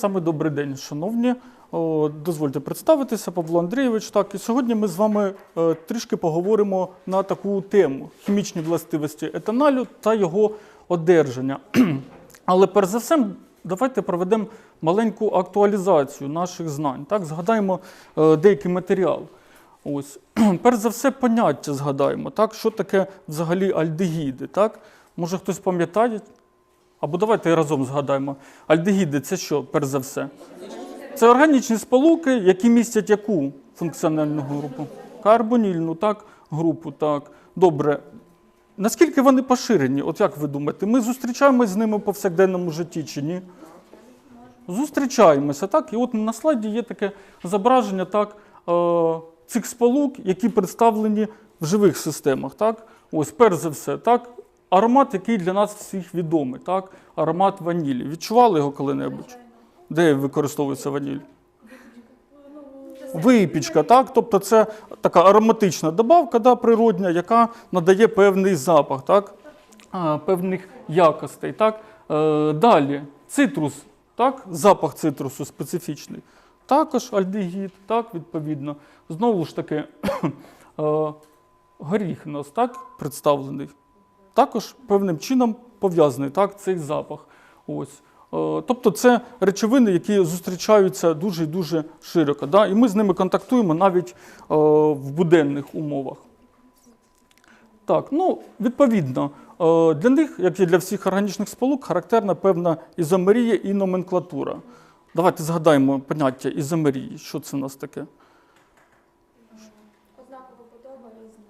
Саме добрий день, шановні. Дозвольте представитися, Павло Андрійович. Так, і сьогодні ми з вами е, трішки поговоримо на таку тему хімічні властивості етаналю та його одержання. Але перш за все, давайте проведемо маленьку актуалізацію наших знань. Так, згадаємо е, деякий матеріал. Ось, перш за все, поняття згадаємо, так, що таке взагалі альдегіди. Так? Може хтось пам'ятає? Або давайте разом згадаємо. Альдегіди це що, перш за все? Це органічні сполуки, які містять яку функціональну групу? Карбонільну, так, групу, так. Добре. Наскільки вони поширені? От як ви думаєте, ми зустрічаємось з ними в повсякденному житті чи ні? Зустрічаємося, так? І от на слайді є таке зображення так, е, цих сполук, які представлені в живих системах. Так? Ось, перш за все, так, аромат, який для нас всіх відомий, так? аромат ванілі. Відчували його коли-небудь? Де використовується ваніль? Випічка, так? Тобто це така ароматична добавка да, природня, яка надає певний запах, так? певних якостей. Так? Е, далі, цитрус, так? запах цитрусу специфічний. Також альдегід, так, відповідно. Знову ж таки, е, горіх у нас так, представлений. Також певним чином пов'язаний так, цей запах. Ось. Е, Тобто це речовини, які зустрічаються дуже і дуже широко. Да? І ми з ними контактуємо навіть е, в буденних умовах. Так, ну, відповідно, е, для них, як і для всіх органічних сполук, характерна певна ізомерія і номенклатура. Давайте згадаємо поняття ізомерії. Що це в нас таке? Однакова будова різна.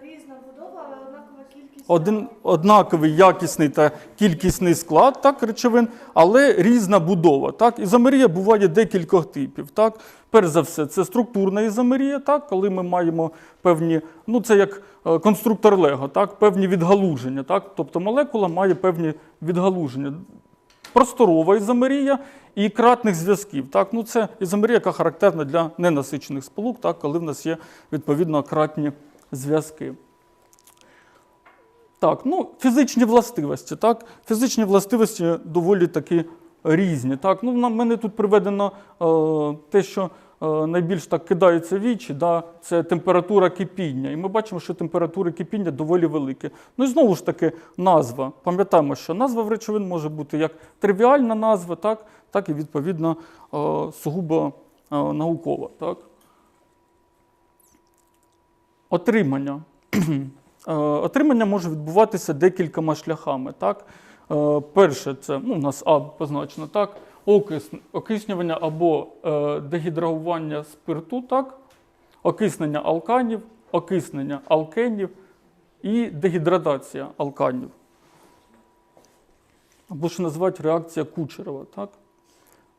Різна будова, але однакова кількість. Один однаковий якісний та кількісний склад так, речовин, але різна будова. Так. Ізомерія буває декількох типів. Так. Перш за все, це структурна ізомерія, так, коли ми маємо певні, ну це як е, конструктор Лего, так, певні відгалуження. Так. Тобто молекула має певні відгалуження. Просторова ізомерія і кратних зв'язків. Так? Ну, це ізомерія, яка характерна для ненасичених сполук, так? коли в нас є відповідно кратні зв'язки. Так, ну, фізичні властивості. Так? Фізичні властивості доволі таки різні. Так? Ну, на мене тут приведено е, те, що е, найбільш так кидається вічі, да? це температура кипіння. І ми бачимо, що температури кипіння доволі великі. Ну і знову ж таки, назва. Пам'ятаємо, що назва в речовин може бути як тривіальна назва, так, так і відповідно е, сугубо е, наукова. Так? Отримання. Е, Отримання може відбуватися декількома шляхами. Так? Е, Перше, це ну, у нас А позначено, так? Окис, окиснювання або е, дегідрагування спирту, так? окиснення алканів, окиснення алкенів і дегідратація алканів. Або що називають реакція Кучерова. Так?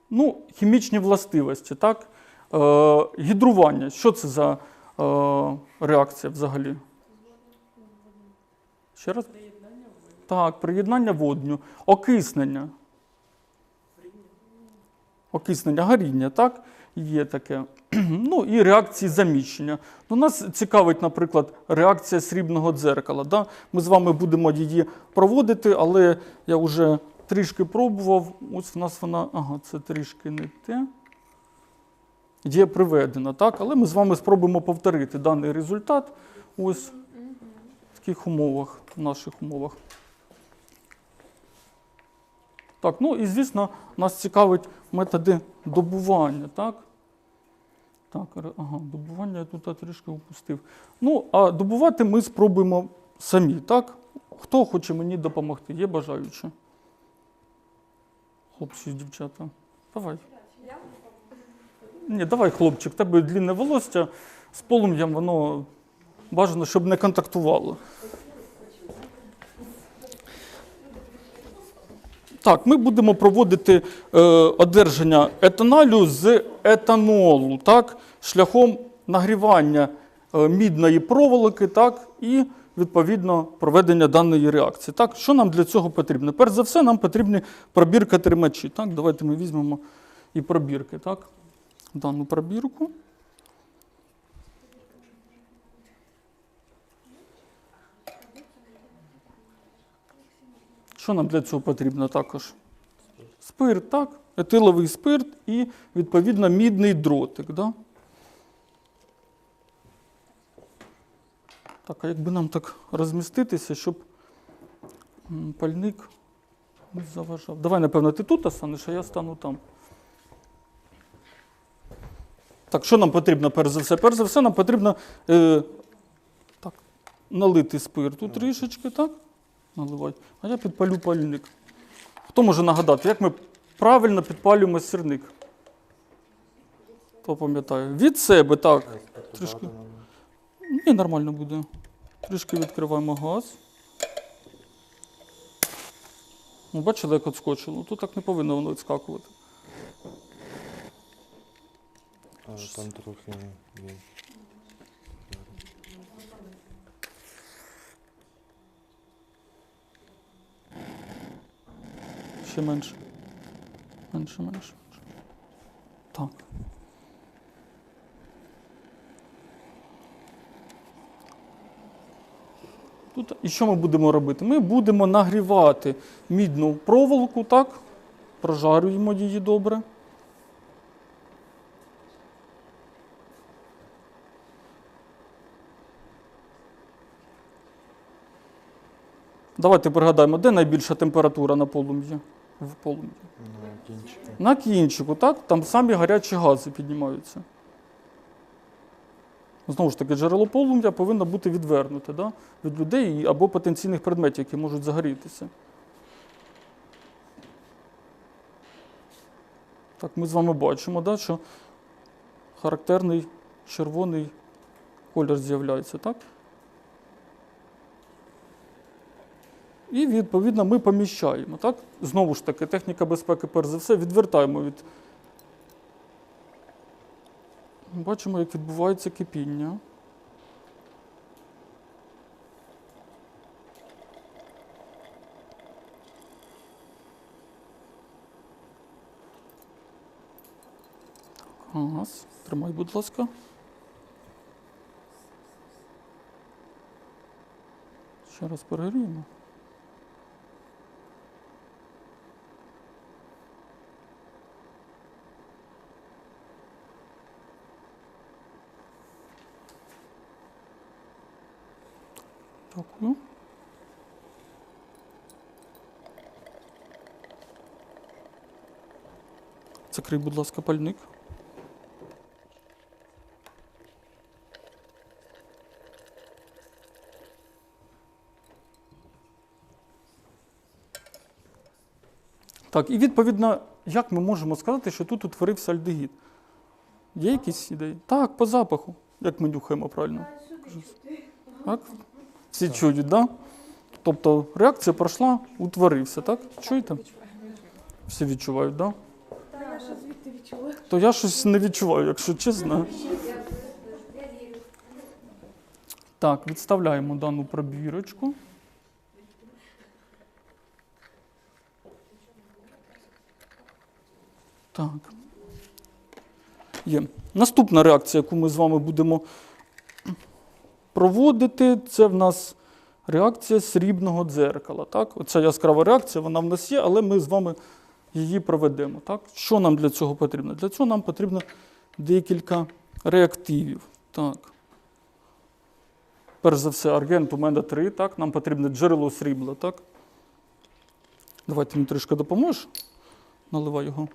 Ну, хімічні властивості, так? Е, гідрування. Що це за е, реакція взагалі? Ще раз? Так, приєднання водню, окиснення. Окиснення горіння, так? Є таке. Ну і реакції заміщення. Ну, нас цікавить, наприклад, реакція срібного дзеркала. Да? Ми з вами будемо її проводити, але я вже трішки пробував. Ось в нас вона, ага, це трішки не те. Є приведена, так? Але ми з вами спробуємо повторити даний результат. Ось таких умовах, в наших умовах. Так, ну і звісно, нас цікавить методи добування, так? Так, ага, добування я тут трішки упустив. Ну, а добувати ми спробуємо самі, так? Хто хоче мені допомогти? Є бажаючі? Хлопці, дівчата. Давай. Ні, давай, хлопчик, тебе длінне волосся з полум'ям воно бажано, щоб не контактувало. Так, ми будемо проводити е, одержання етаналю з етанолу, так, шляхом нагрівання е, мідної проволоки, так, і відповідно проведення даної реакції. Так, що нам для цього потрібно? Перш за все, нам потрібні пробірка тримачі. Так, давайте ми візьмемо і пробірки, так, дану пробірку. Що нам для цього потрібно також? Спирт, так? етиловий спирт і, відповідно, мідний дротик. Да? Так, а якби нам так розміститися, щоб пальник не заважав. Давай, напевно, ти тут останеш, а я стану там. Так, що нам потрібно перш за все? Перш за все, нам потрібно е, так, налити спирту трішечки, так? Наливати. А я підпалю пальник. Хто може нагадати, як ми правильно підпалюємо сірник? Хто пам'ятає? Від себе, так. Трішки. Ні, нормально буде. Трішки відкриваємо газ. Ну, бачили, як відскочило? Тут так не повинно воно відскакувати. А, там трохи. Ще менше. Менше, менше. Так. Тут, і що ми будемо робити? Ми будемо нагрівати мідну проволоку, так? Прожарюємо її добре. Давайте пригадаємо, де найбільша температура на полум'ї? В полум'ї. На кінчику. На кінчику, так? Там самі гарячі гази піднімаються. Знову ж таки, джерело полум'я повинно бути відвернуте да? від людей або потенційних предметів, які можуть загорітися. Так, ми з вами бачимо, да, що характерний червоний колір з'являється, так? І відповідно ми поміщаємо. Так? Знову ж таки, техніка безпеки, перш за все, відвертаємо від. Бачимо, як відбувається кипіння. Газ. Тримай, будь ласка. Ще раз перегріємо. Дякую. Закрий, будь ласка, пальник. Так, і відповідно, як ми можемо сказати, що тут утворився альдегід? Є якісь ідеї? Так, по запаху, як ми нюхаємо правильно. Так? Всі чують, так? Да? Тобто реакція пройшла, утворився, так? Чуєте? Всі відчувають, так? Да? Та я що звідти відчула. То я щось не відчуваю, якщо чесно. Так, відставляємо дану пробірочку. Так. Є. Наступна реакція, яку ми з вами будемо проводити, це в нас реакція срібного дзеркала. Так? Оця яскрава реакція, вона в нас є, але ми з вами її проведемо. Так? Що нам для цього потрібно? Для цього нам потрібно декілька реактивів. Так. Перш за все, аргент у мене 3, так? нам потрібне джерело срібла. Так? Давайте мені трішки допоможеш. Наливай його.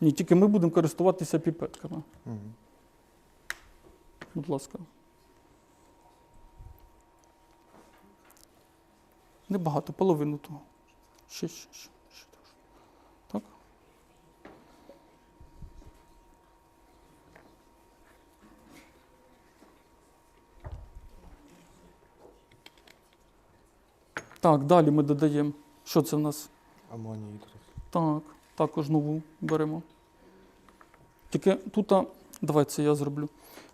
Ні, тільки ми будемо користуватися піпетками. Угу. Будь ласка. Небагато, половину того. Ще, ще, ще, Так, далі ми додаємо. Що це в нас? Амоній. Так, також нову беремо. Тільки тут, давай це я зроблю.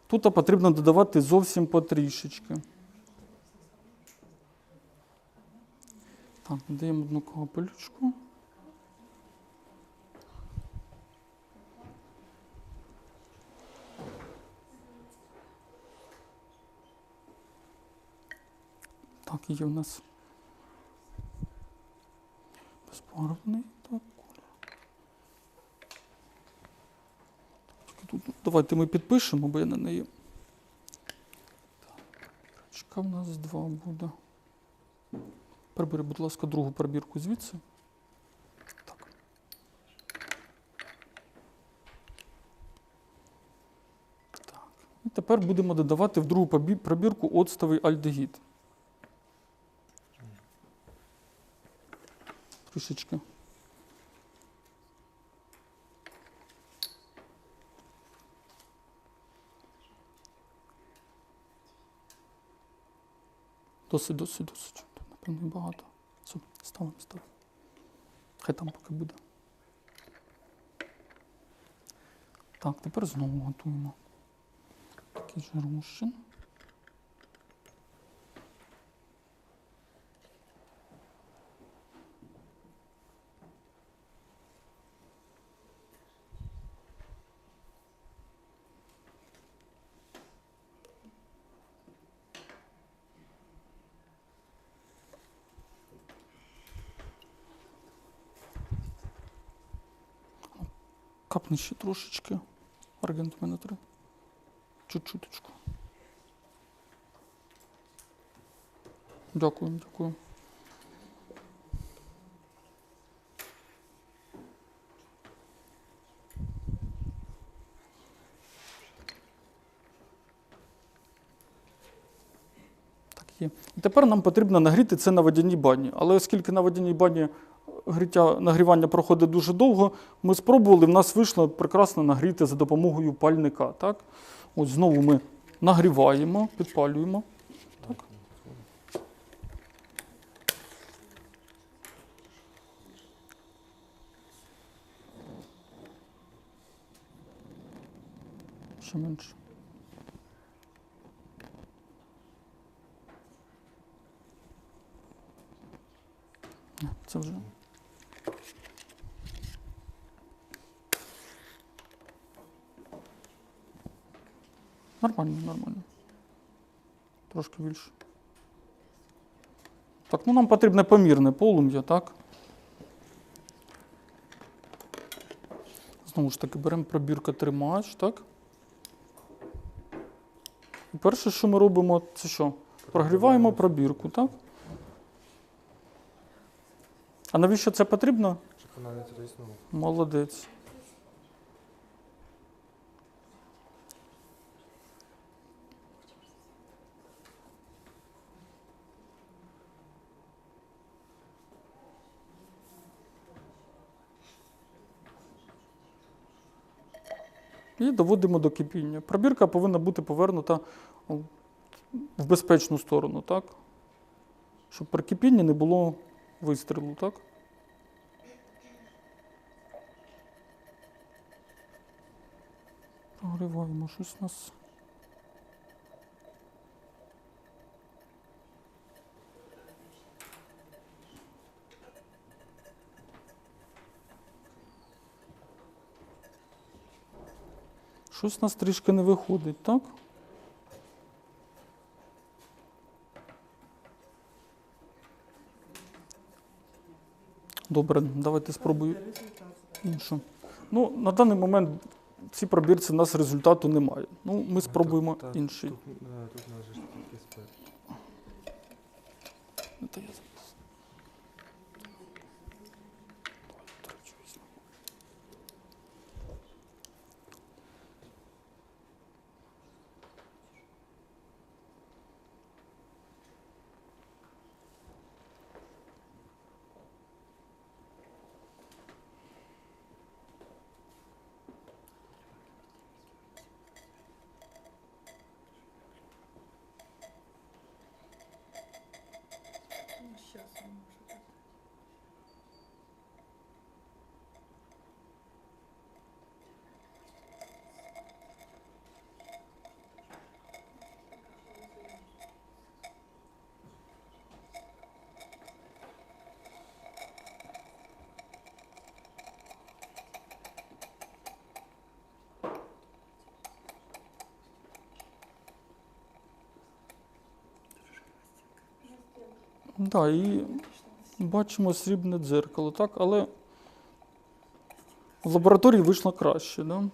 Тут потрібно додавати зовсім потрішечки. Так, додаємо одну капелючку. Так, є в нас безбарвний. Так, колір. тут давайте ми підпишемо, бо я на неї. Так, Ручка в нас два буде. Прибери, будь ласка, другу пробірку звідси. Так. Так. І тепер будемо додавати в другу пробірку оцтовий альдегід. Трішечки. Досить, досить, досить. Напевно, багато. Все, ставимо, ставимо. Хай там поки буде. Так, тепер знову готуємо такий же розчин. Капни ще трошечки. Аргент мене три. Чуть-чуточку. Дякую, дякую. І тепер нам потрібно нагріти це на водяній бані. Але оскільки на водяній бані гріття, нагрівання проходить дуже довго, ми спробували, в нас вийшло прекрасно нагріти за допомогою пальника. Так? Ось знову ми нагріваємо, підпалюємо. Так. Ще менше. Це вже. Нормально, нормально. Трошки більше. Так, ну нам потрібне помірне полум'я, так? Знову ж таки, беремо пробірка тримач, так? І перше, що ми робимо, це що? Прогріваємо пробірку, так? А навіщо це потрібно? Щоб вона не тріснула. Молодець. І доводимо до кипіння. Пробірка повинна бути повернута в безпечну сторону, так? Щоб при кипінні не було вистрілу, так? Прогріваємо щось у нас. Щось у нас трішки не виходить, так? Добре, давайте спробую іншу. Ну, на даний момент в цій пробірці в нас результату немає. Ну, ми спробуємо Тут- інший. Тут, е, тут може тільки спит. Це я зараз. Так, і бачимо срібне дзеркало, так, але в лабораторії вийшло краще, да?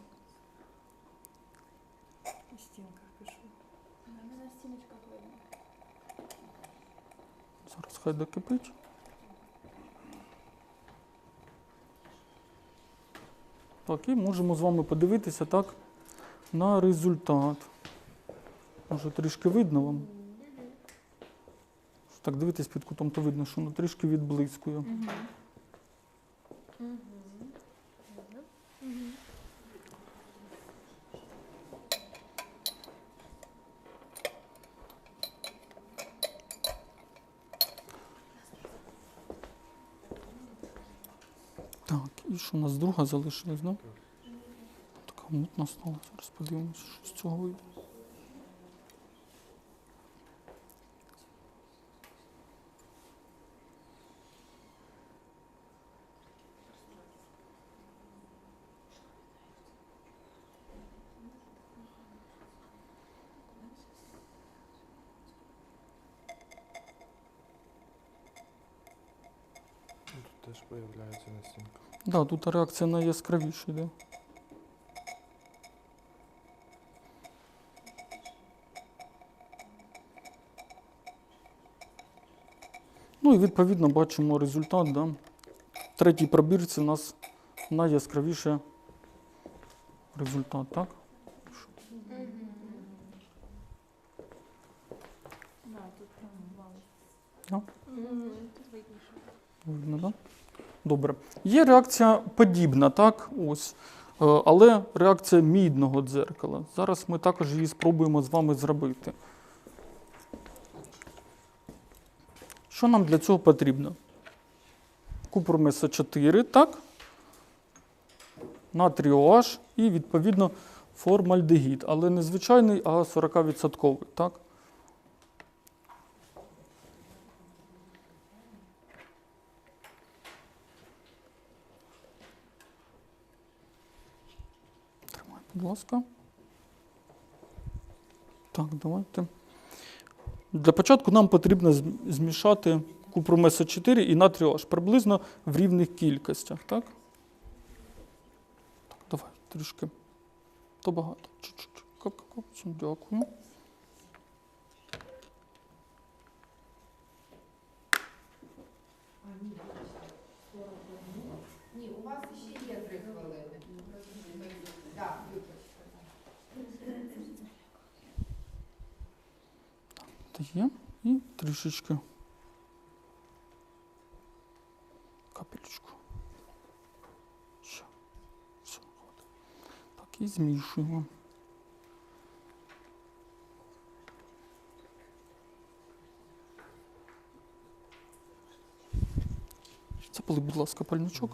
Зараз хай докипить. Так, і можемо з вами подивитися так на результат. Може трішки видно вам. Так, дивитись під кутом, то видно, що воно трішки відблискує. Так, і що у нас друга залишилась, да? Така мутна стала. Зараз подивимося, що з цього вийде. Тут теж появляється на стінках. Да, тут реакція найяскравіша йде. Ну і відповідно бачимо результат. Да? В третій пробірці у нас найяскравіше результат, так? Да, тут прям вау. Да? Видно, да? Добре. Є реакція подібна, так? Ось. Е, Але реакція мідного дзеркала. Зараз ми також її спробуємо з вами зробити. Що нам для цього потрібно? Купромеса 4, так? Натрій OH і, відповідно, формальдегід. Але не звичайний, а 40%, так? Тримай, будь ласка. Так, давайте. Для початку нам потрібно змішати купромеса 4 і натрій OH приблизно в рівних кількостях, так? Так, давай, трішки. То багато. Чуть-чуть. Кап-кап-кап. Дякую. Дає. І трішечки. Капелечку. Ще. Все, хватить. Так, і змішуємо. Запали, будь ласка, пальничок.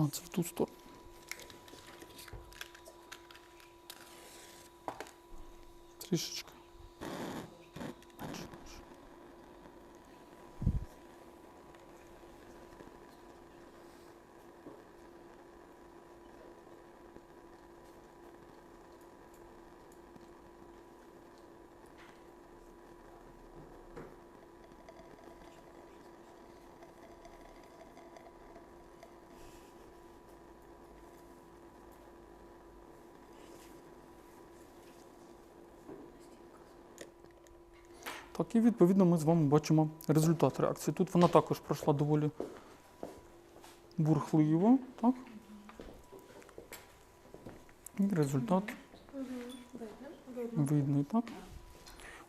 А, це в ту сторону. Трішечки. Так, і відповідно ми з вами бачимо результат реакції. Тут вона також пройшла доволі бурхливо, так? І результат видний, так?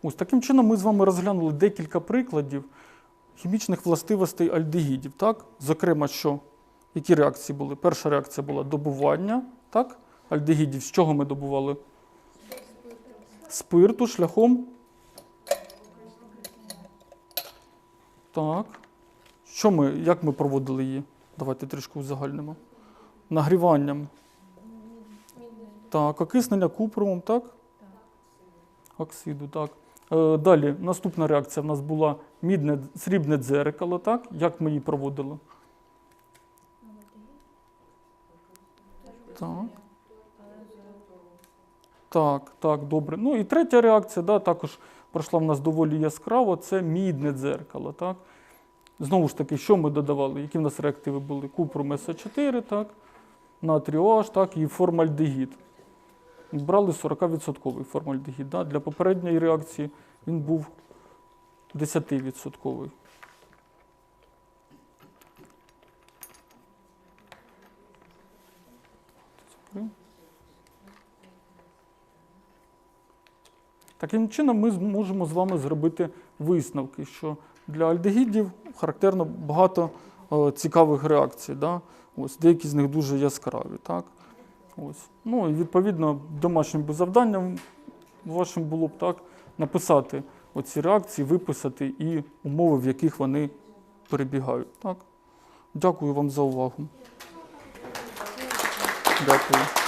Ось таким чином ми з вами розглянули декілька прикладів хімічних властивостей альдегідів, так? Зокрема, що які реакції були? Перша реакція була добування, так? Альдегідів. З чого ми добували? Спирту шляхом Так. Що ми, як ми проводили її? Давайте трішки узагальнимо. Нагріванням. Так, окиснення купровом, так? Оксиду, так. Е, далі, наступна реакція в нас була мідне, срібне дзеркало, так? Як ми її проводили? Так. Так, так, добре. Ну і третя реакція, да, також пройшла в нас доволі яскраво, це мідне дзеркало. Так? Знову ж таки, що ми додавали? Які в нас реактиви були? Купрум СО4, так? натрій OH, так, і формальдегід. Брали 40% формальдегід. Да? Для попередньої реакції він був 10%. Таким чином, ми зможемо з вами зробити висновки, що для альдегідів характерно багато е, цікавих реакцій. Да? Ось, деякі з них дуже яскраві. Так? Ось. Ну, і відповідно, домашнім завданням вашим було б так написати оці реакції, виписати і умови, в яких вони перебігають. Так? Дякую вам за увагу. Дякую.